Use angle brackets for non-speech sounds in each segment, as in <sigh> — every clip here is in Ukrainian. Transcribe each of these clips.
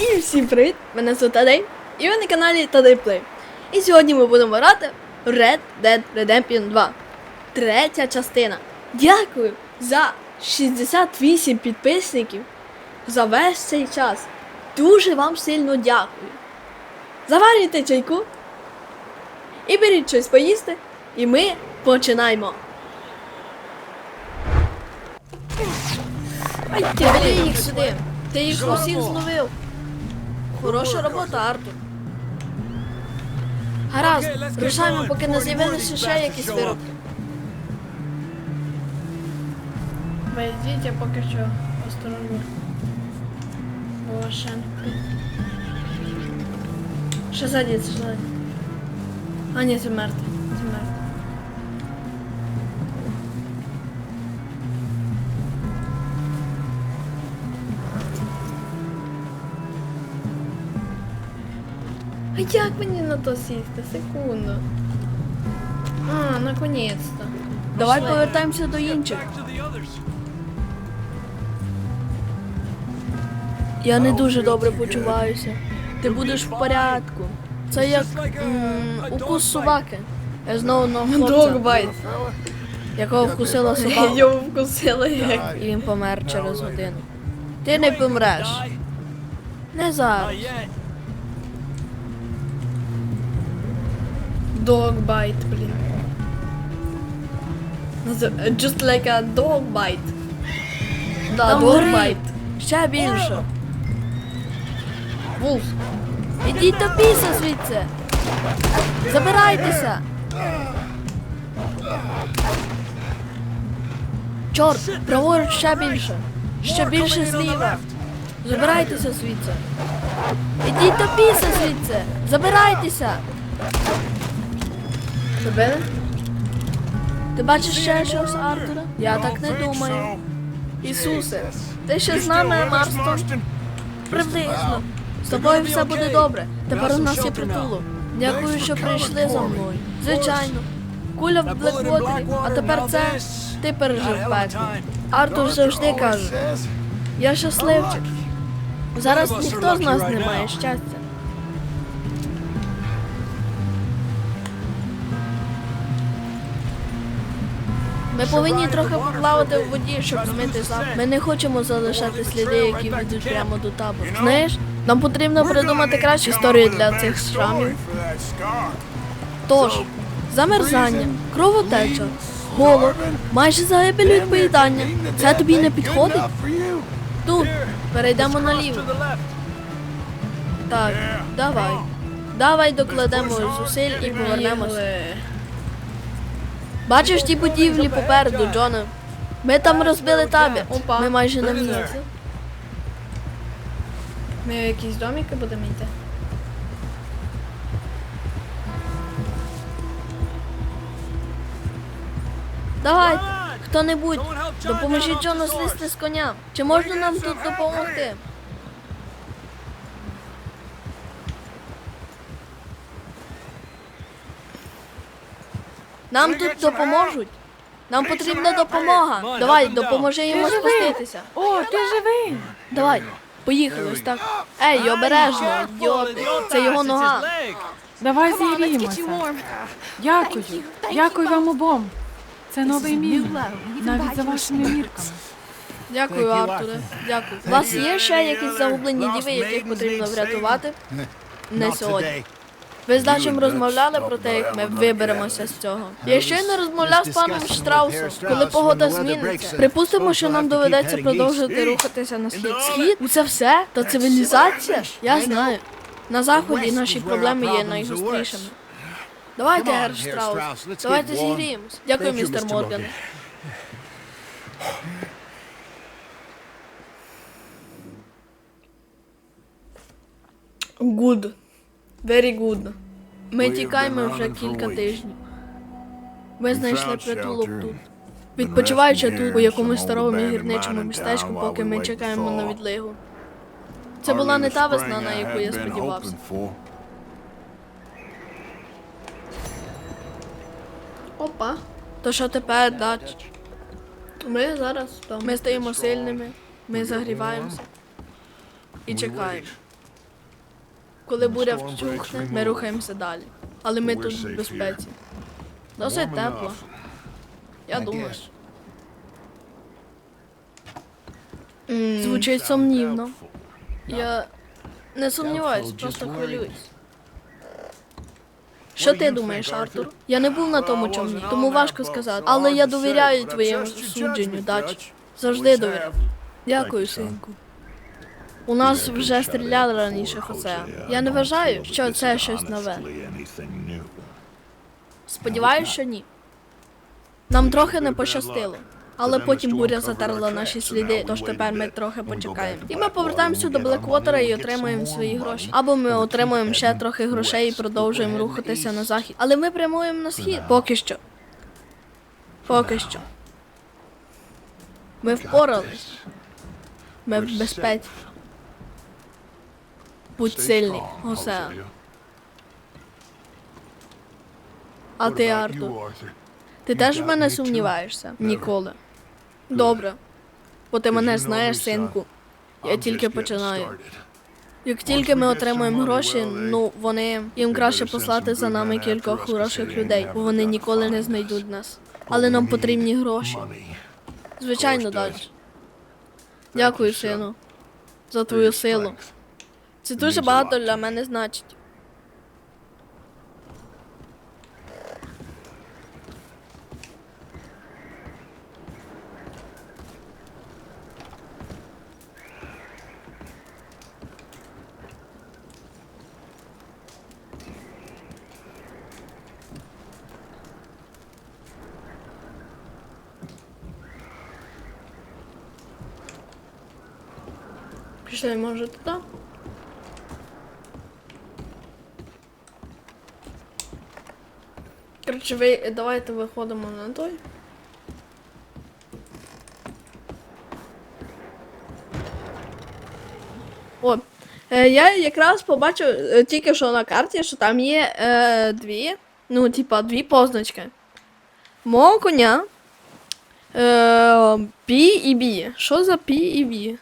І всім привіт! Мене звуть Тадей, і ви на каналі Тадей Плей. І сьогодні ми будемо грати Red Dead Redemption 2. Третя частина. Дякую за 68 підписників за весь цей час. Дуже вам сильно дякую. Заварюйте чайку і беріть щось поїсти, і ми починаємо. Ай, ти бери їх сюди. Ти їх усіх зловив. Хороша робота, Артур. Гаразд, рушаємо, поки не з'явилися ще якісь виробки. Вийдіть, я поки що осторожно. Бо ще ззаді, це. А ні. Це мертвий. Як мені на то сісти? Секунду. А, наконець-то. Давай повертаємося до інших. Я не дуже добре почуваюся. Ти будеш в порядку. Це як м, укус собаки. Я знову на хлопця, якого вкусила собака. Його вкусила як. І він помер через годину. Ти не помреш. Не зараз. Dog bite, блін. Just like a dog bite. Да, Там dog горить. bite. Ще більше. Вулф. Ідіть до піса звідси. Забирайтеся. Чорт, праворуч ще більше. Ще більше зліва. Забирайтеся звідси. Ідіть до піса звідси. Забирайтеся. Забили? Ти бачиш ще щось, Артура? Я так не думаю. Ісусе, ти ще з нами, Марстон? Приблизно. З тобою все буде добре. Тепер у нас є притулок. Дякую, що прийшли за мною. Звичайно. Куля в Блеквотері, а тепер це ти пережив пекло. Артур завжди каже, я щасливчик. Зараз ніхто з нас не має щастя. Ми повинні трохи поплавати в воді, щоб змити запах. Ми не хочемо залишати сліди, які ведуть прямо до табору. Знаєш, нам потрібно придумати кращу історію для цих шрамів. Тож, замерзання, кровотеча, голод, майже загибель поїдання. Це тобі не підходить? Тут, перейдемо наліво. Так, давай. Давай докладемо зусиль і повернемося. Бачиш ті будівлі попереду, Джона? Ми там розбили табір. Ми майже на місці. Ми в якісь домики будемо йти. Давай, хто-небудь, допоможіть Джону злізти з коня. Чи можна нам тут допомогти? Нам тут допоможуть. Нам потрібна допомога. Давай, допоможи йому спуститися. О, ти живий! Давай, поїхали ось так. Ей, обережно, ідіоти. Це його нога. Давай зігріємося. Дякую. Дякую вам обом. Це новий мір. Навіть за вашими мірками. Дякую, Артуре. Дякую. У вас є ще якісь загублені діви, яких потрібно врятувати? Не сьогодні. Ви з Дачем розмовляли про те, як ми виберемося з цього. Я щойно розмовляв з паном Штраусом, коли погода зміниться. Припустимо, що нам доведеться продовжити рухатися на схід. Схід? Це все? Та цивілізація? Я знаю. На заході наші проблеми є найгострішими. Давайте, Гер Штраус. Давайте зігріємось. Дякую, містер Морган. Good. Very good. Ми тікаємо вже кілька тижнів. Ми знайшли притулок тут. Відпочиваючи тут у якомусь старому гірничому містечку, поки ми чекаємо на відлигу. Це була не та весна, на яку я сподівався. Опа. То що тепер, Дач? Ми зараз Ми стаємо сильними, ми загріваємося і чекаємо. Коли буря вщухне, ми рухаємося далі. Але ми тут в безпеці. Досить тепло. Я думаю. Звучить сумнівно. Я не сумніваюсь, просто хвилююсь. Що ти думаєш, Артур? Я не був на тому човні, тому важко сказати. Але я довіряю твоєму судженню, Дач. Завжди довіряю. Дякую, синку. У нас вже стріляли раніше Хосе. Я не вважаю, що це щось нове. Сподіваюсь, що ні. Нам трохи не пощастило. Але потім буря затерла наші сліди, тож тепер ми трохи почекаємо. І ми повертаємося до Блеквотера і отримуємо свої гроші. Або ми отримуємо ще трохи грошей і продовжуємо рухатися на захід. Але ми прямуємо на схід. Поки що. Поки що. Ми впорались. Ми в безпеці. Будь сильний, Госе. А ти, Артур? Ти теж в мене сумніваєшся? Ніколи. Добре. Бо ти мене знаєш, синку. Я тільки починаю. Як тільки ми отримуємо гроші, ну вони їм краще послати за нами кількох хороших людей, бо вони ніколи не знайдуть нас. Але нам потрібні гроші. Звичайно, далі. Дякую, сину, за твою силу. Це дуже багато для мене значить. Пішли, може, туди? Коротше, ви давайте виходимо на той. О, е, я якраз побачив е, тільки що на карті, що там є е, дві, ну, типа, дві позначки. Мого коня. Е, Пі і Бі. Що за Пі і Бі?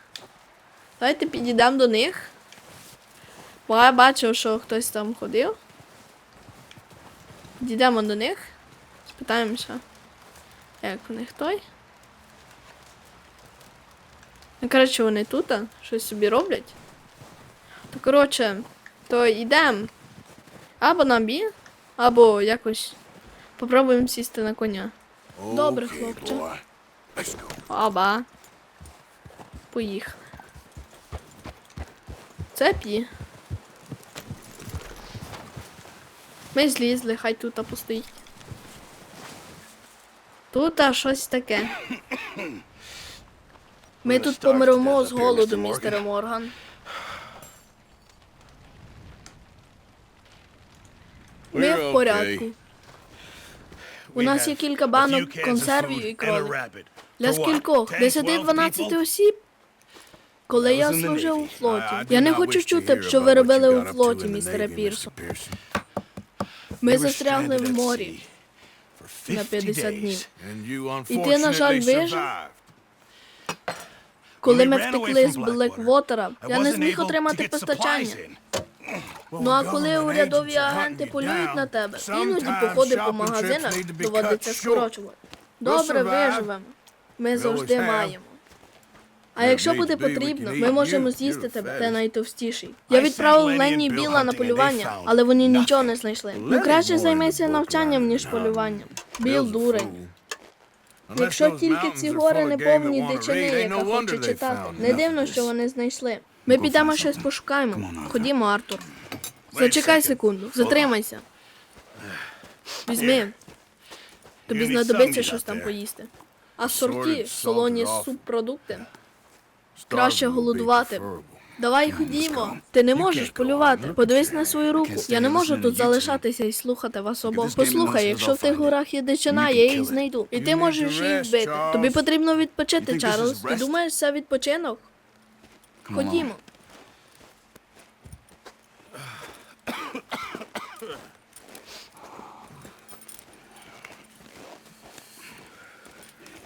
Давайте підійдемо до них. Бо я бачив, що хтось там ходив. Підійдемо до них. Спитаємося, як у них той. Ну, коротше, вони тут а, щось собі роблять. То, коротше, то йдемо або на бі, або якось попробуємо сісти на коня. Добре, хлопче. Оба. Поїхали. Це пі. Ми злізли, хай тут постоїть. Тут а, щось таке. Ми тут помремо з голоду, містере Морган. Ми в порядку. У нас є кілька банок консервів і кролик. Для скількох? 10-12 осіб? Коли я служив у флоті. Я не хочу чути, що ви робили у флоті, містере Пірсон. Ми застрягли в морі на 50 днів. І ти, на жаль, вижив? Коли ми втекли з Блеквотера, я не зміг отримати постачання. Ну а коли урядові агенти полюють на тебе, іноді походи по магазинах доводиться скорочувати. Добре, виживемо. Ми завжди маємо. А якщо буде потрібно, ми можемо з'їсти тебе, ти найтовстіший. Я відправив Ленні і Біла на полювання, але вони нічого не знайшли. Ну краще займайся навчанням, ніж полюванням. Біл дурень. Якщо тільки ці гори не повні дичини, яка хоче читати, не дивно, що вони знайшли. Ми підемо щось пошукаємо. Ходімо, Артур. Зачекай секунду, затримайся. Візьми. Тобі знадобиться щось там поїсти. А сорті, солоні субпродукти. Краще голодувати. Давай ходімо. Ти не можеш полювати. Подивись на свою руку. Я не можу тут залишатися і слухати вас обох. Послухай, якщо в тих горах є дичина, я їх знайду. І ти можеш їх вбити. Тобі потрібно відпочити, Чарльз. Ти думаєш, це відпочинок? Ходімо.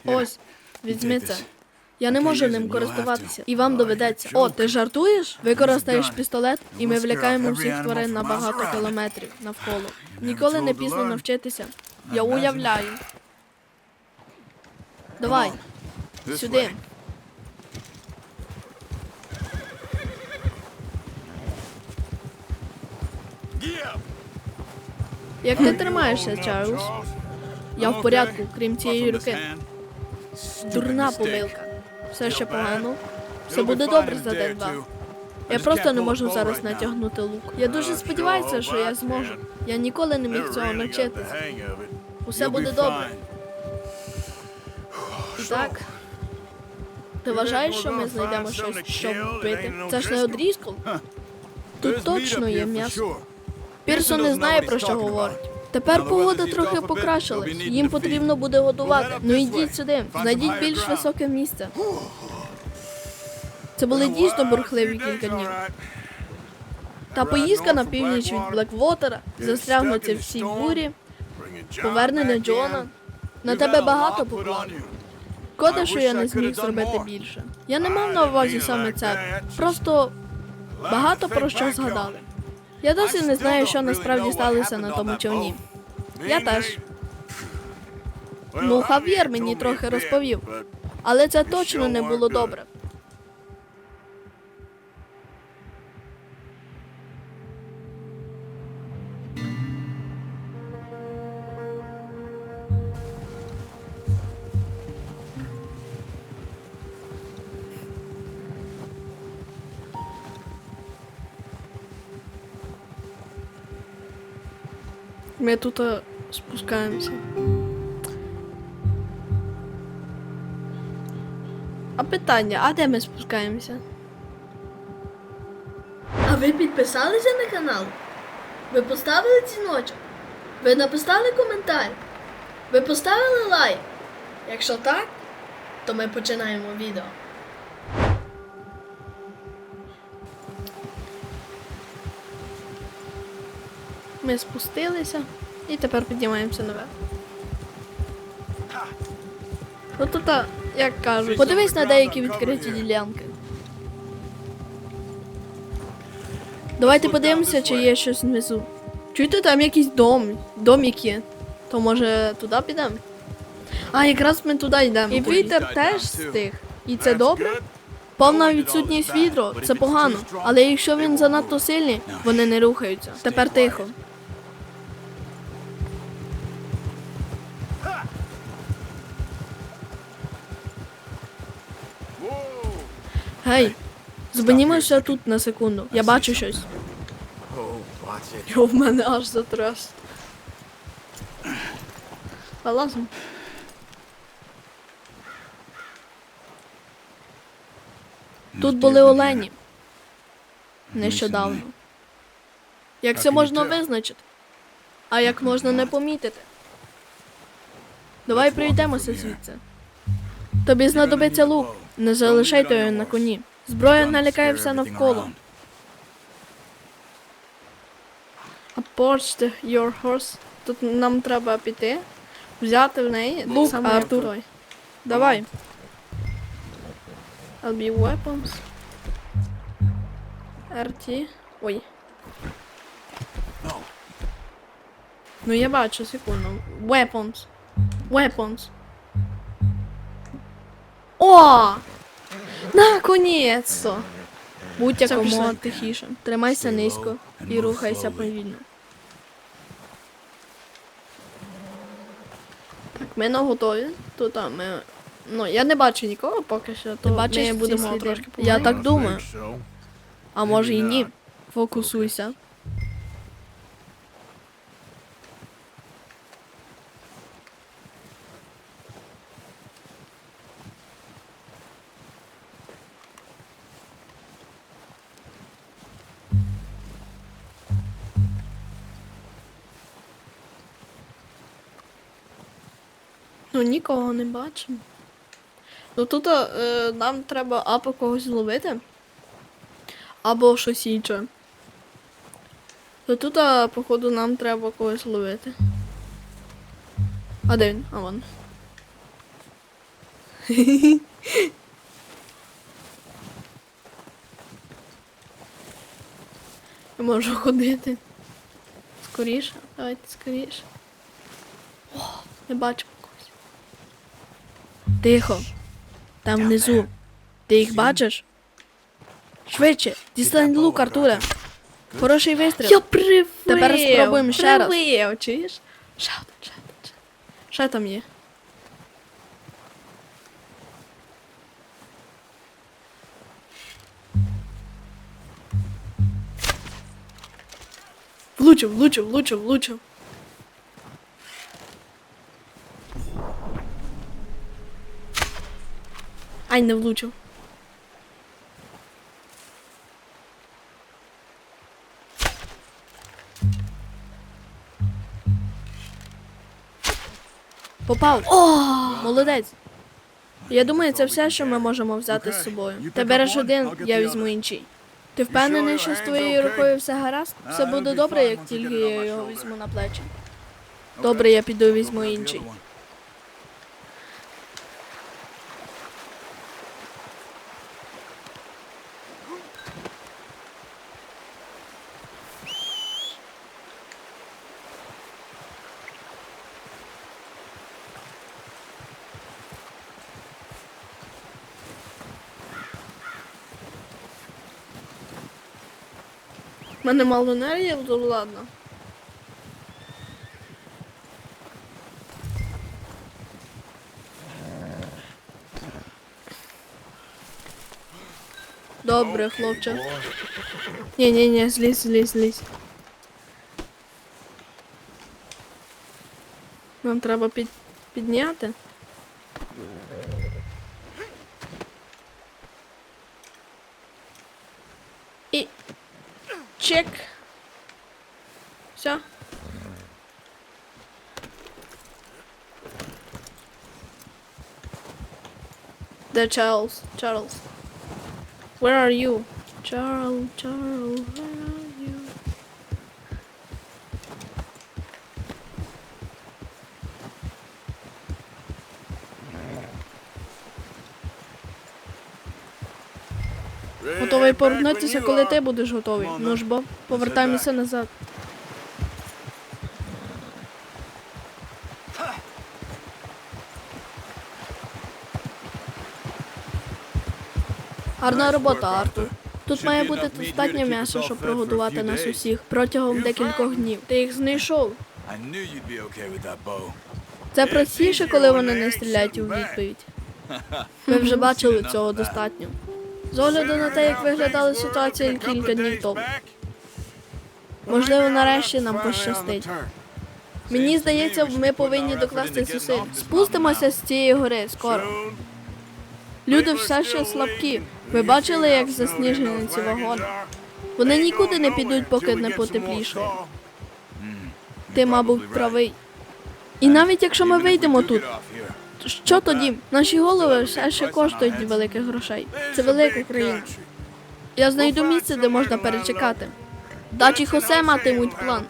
Ось, візьми це. Я не можу ним користуватися, і вам доведеться. О, ти жартуєш? Використаєш пістолет, і ми влякаємо всіх тварин на багато кілометрів навколо. Ніколи не пізно навчитися. Я уявляю. Давай, сюди. Як ти тримаєшся, Чарльз? Я в порядку, крім цієї руки. Дурна помилка. Все ще погано. Все буде добре за день-два. Я просто не можу зараз натягнути лук. Я дуже сподіваюся, що я зможу. Я ніколи не міг цього навчитися. Усе буде добре. І так. Ти вважаєш, що ми знайдемо щось, щоб вбити? Це ж не одрізком? Тут точно є м'ясо. Пірсон не знає про що говорить. Тепер погода трохи покращилась. Їм потрібно буде годувати. Ну йдіть сюди, знайдіть більш високе місце. Це були дійсно бурхливі кілька днів. Та поїздка на північ від Блеквотера, застрягнуться в цій бурі, повернення Джона. На тебе багато поклали. Шкода, що я не зміг зробити більше. Я не мав на увазі саме це. Просто багато про що згадали. Я досі не знаю, що насправді сталося на тому човні. Я теж. Ну, Хав'єр мені трохи розповів, але це точно не було добре. Ми тут е, спускаємося. А питання, а де ми спускаємося? А ви підписалися на канал? Ви поставили дзвіночок? Ви написали коментар? Ви поставили лайк? Якщо так, то ми починаємо відео. Ми спустилися і тепер піднімаємося наверх. Ну тут, як кажуть, подивись на деякі відкриті ділянки. Давайте подивимося, чи є щось внизу. Чуєте, там якийсь дом, домик є. То може туди підемо? А, якраз ми туди йдемо. І вітер теж стих. І це добре? Повна відсутність вітру це погано. Але якщо він занадто сильний, вони не рухаються. Тепер тихо. Гей, зупинімося тут на секунду. Я бачу щось. Йо, в мене аж затряс. Вилазимо. Тут були олені. Нещодавно. Як це можна визначити? А як можна не помітити? Давай пройдемося звідси. Тобі знадобиться лук. Не залишайте його на коні. Зброя налякає все навколо. Approach your horse. Тут нам треба піти, взяти в неї лук, а Артур. Давай. I'll be weapons. RT. Ой. Ну я бачу, секунду. Weapons. Weapons. О! Наконець-то! Будь якомога тихіше. Тримайся низько і рухайся повільно. Так, ми на готові. Тут а, ми. Ну, я не бачу нікого поки що, то бачиш ми будемо трошки Я так думаю. А може і ні. Фокусуйся. нікого не бачимо. Ну тут е, нам треба або когось зловити, або щось інше. То тут, е, походу, нам треба когось ловити. А де він? А вон. <laughs> Я можу ходити. Скоріше, давайте скоріше. О, не бачу. Тихо. Там внизу. Ти їх бачиш? Швидше, дістань лук, Артуре. Хороший вистріл. Я привив! Тепер спробуємо ще раз. Привив, чуєш? Один, ще. Ще там є. Влучив, влучив, влучив, влучив. Ай, не влучив. Попав. О, молодець. Я думаю, це все, що ми можемо взяти з собою. Ти береш один, я візьму інший. Ти впевнений, що з твоєю рукою все гаразд? Все буде добре, як тільки я його візьму на плечі. Добре, я піду візьму інший. У мене мало нервів, то ладно. Добре, хлопче. Ні, ні, ні, злізь, злізь, злізь. Нам треба під, підняти. І чек. Все. Де Чарльз? Чарльз. Where are you? Charles, Charles, where are you? Готовий повернутися, коли ти будеш готовий. Ну ж бо, повертаємося назад. Гарна робота, Артур. Тут має бути достатньо м'яса, щоб прогодувати нас усіх протягом декількох днів. Ти їх знайшов. Це простіше, коли вони не стріляють у відповідь. Ми вже бачили цього достатньо. З огляду на те, як виглядала ситуація кілька днів тому. Можливо, нарешті нам пощастить. Мені здається, ми повинні докласти зусиль. Спустимося з цієї гори скоро. Люди все ще слабкі. Ви бачили, як засніжені ці вагони? Вони нікуди не підуть, поки не потеплішає. Ти, мабуть, правий. І навіть якщо ми вийдемо тут, що тоді? Наші голови все ще коштують великих грошей. Це велика країна. Я знайду місце, де можна перечекати. Дачі Хосе матимуть план.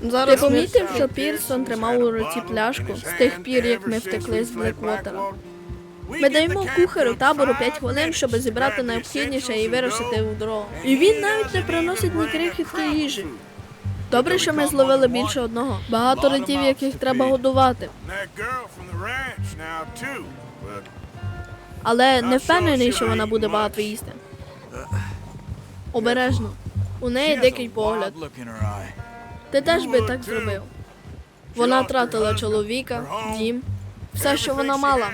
Ти помітив, що Пірсон тримав у руці пляшку з тих пір, як ми втекли з Блеквотера. Ми даємо кухарю табору 5 хвилин, щоб зібрати необхідніше і вирушити у дорогу. І він навіть не приносить ні крихітки їжі. Добре, що ми зловили більше одного. Багато ритів, яких треба годувати. Але не впевнений, що вона буде багато їсти. Обережно. У неї дикий погляд. Ти теж би так зробив. Вона втратила чоловіка, дім, все, що вона мала.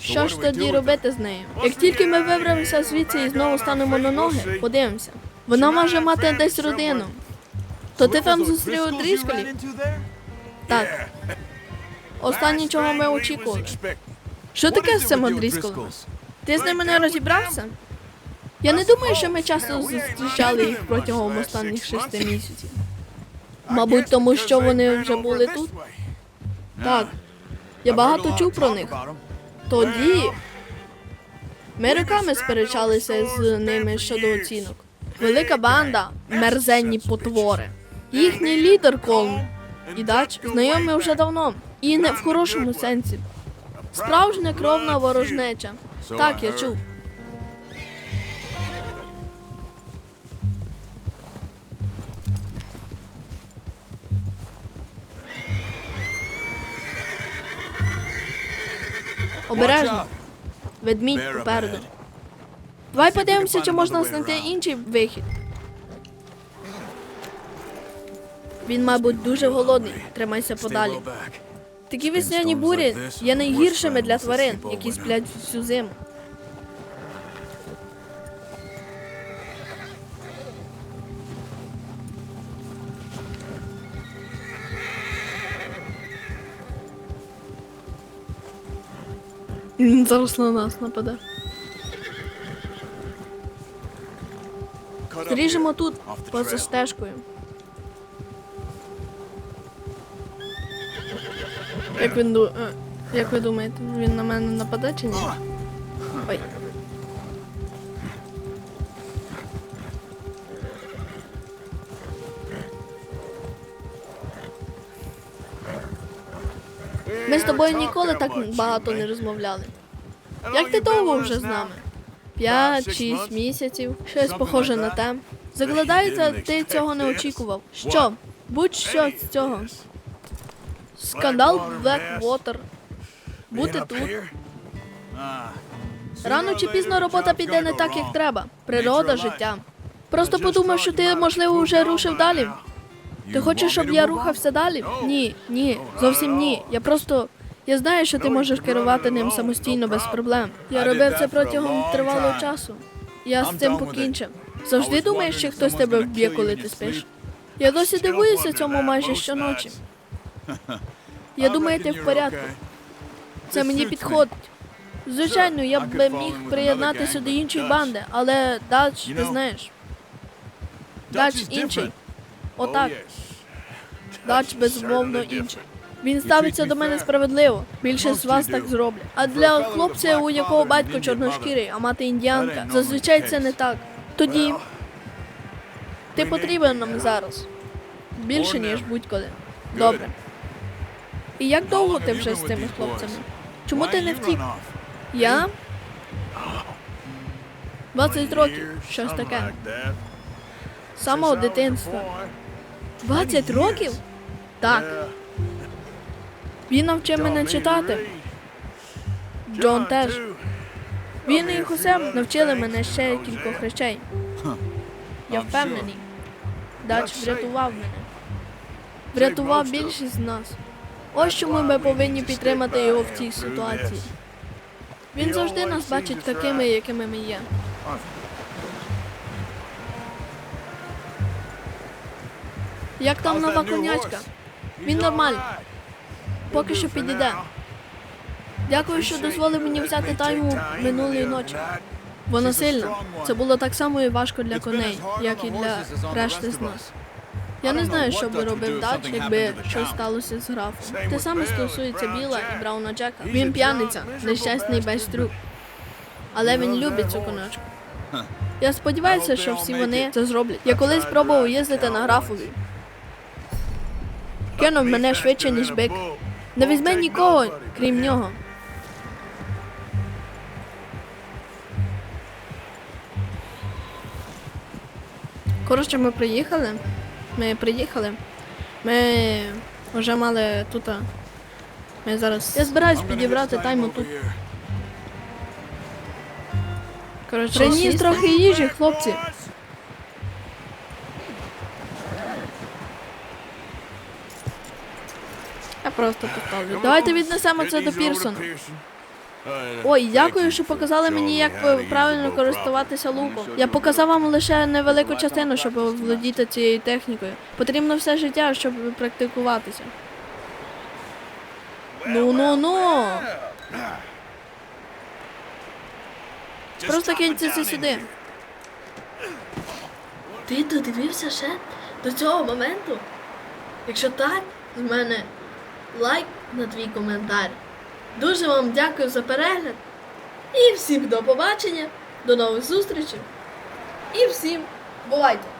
Що ж тоді робити з нею? Як тільки ми виберемося звідси і знову станемо на ноги, подивимося. Вона може мати десь родину. То ти там зустрів у Дрісколі? Так. Останнє, чого ми очікували. Що таке з цим Дрісколем? Ти з ними не розібрався? Я не думаю, що ми часто зустрічали їх протягом останніх шести місяців. Мабуть, тому що вони вже були тут. Так. Я багато чув про них. Тоді ми роками сперечалися з ними щодо оцінок. Велика банда мерзенні потвори. Їхній лідер Колм і Дач знайомі вже давно. І не в хорошому сенсі. Справжня кровна ворожнеча. Так, я чув. Обережно. Ведмідь попереду. Давай подивимося, чи можна знайти інший вихід. Він, мабуть, дуже голодний. Тримайся подалі. Такі весняні бурі є найгіршими для тварин, які сплять всю зиму. Він зараз на нас нападе. Ріжемо тут, поза стежкою. Як він ду... е, Як ви думаєте, він на мене нападе чи ні? Ой. Ми з тобою ніколи так багато не розмовляли. Як ти довго вже з нами? П'ять-шість місяців, щось похоже на те. Закладається, ти цього не очікував. Що? Будь-що з цього. Скандал Blackwater. Бути тут. Рано чи пізно робота піде не так, як треба. Природа, життя. Просто подумав, що ти, можливо, вже рушив далі. Ти хочеш, щоб я рухався далі? Ні, ні, зовсім ні. Я просто. Я знаю, що ти можеш керувати ним самостійно без проблем. Я робив це протягом тривалого часу. Я з цим покінчив. Завжди думаєш, що хтось тебе вб'є, коли ти спиш. Я досі дивуюся цьому майже щоночі. Я думаю, ти в порядку. Це мені підходить. Звичайно, я б міг приєднатися до іншої банди, але Дач, ти знаєш. Дач інший. Отак. Дач безумовно інший. Він ставиться до мене справедливо. Більшість з вас так зроблять. А для хлопця, у якого батько чорношкірий, а мати індіанка, зазвичай це не так. Тоді ти потрібен нам зараз. Більше, ніж будь-коли. Добре. І як довго ти вже з цими хлопцями? Чому ти не втік? Я? 20 років, щось таке. З самого дитинства. 20 років? Так. Він навчив мене читати. Джон теж. Він і Хосем навчили мене ще кількох речей. Я впевнений. Дач врятував мене. Врятував більшість з нас. Ось чому ми повинні підтримати його в цій ситуації. Він завжди нас бачить такими, якими ми є. Як там нова конячка? Він нормальний. Поки що підійде. Дякую, що дозволив мені взяти тайму минулої ночі. Вона сильна. Це було так само і важко для коней, як і для решти з нас. Я не знаю, що би робив Дач, якби щось сталося з графом. Те саме стосується Біла і Брауна Джека. Він п'яниця, нещасний байструк. Але він любить цю конячку. Я сподіваюся, що всі вони це зроблять. Я колись пробував їздити на графові. Кинув мене швидше, ніж бик. Не візьме нікого, крім нього. Коротше, ми приїхали. Ми приїхали. Ми вже мали тут. Ми зараз. Я збираюсь підібрати тайму тут. Коротше, приніс трохи їжі, хлопці. Просто поставлю. Давайте віднесемо це до Пірсона. Ой, дякую, що показали мені, як правильно користуватися луком. Я показав вам лише невелику частину, щоб володіти цією технікою. Потрібно все життя, щоб практикуватися. Ну ну ну. Просто киньте це сюди. Ти додивився ще до цього моменту? Якщо так, з мене лайк на твій коментар. Дуже вам дякую за перегляд. І всім до побачення, до нових зустрічей. І всім бувайте!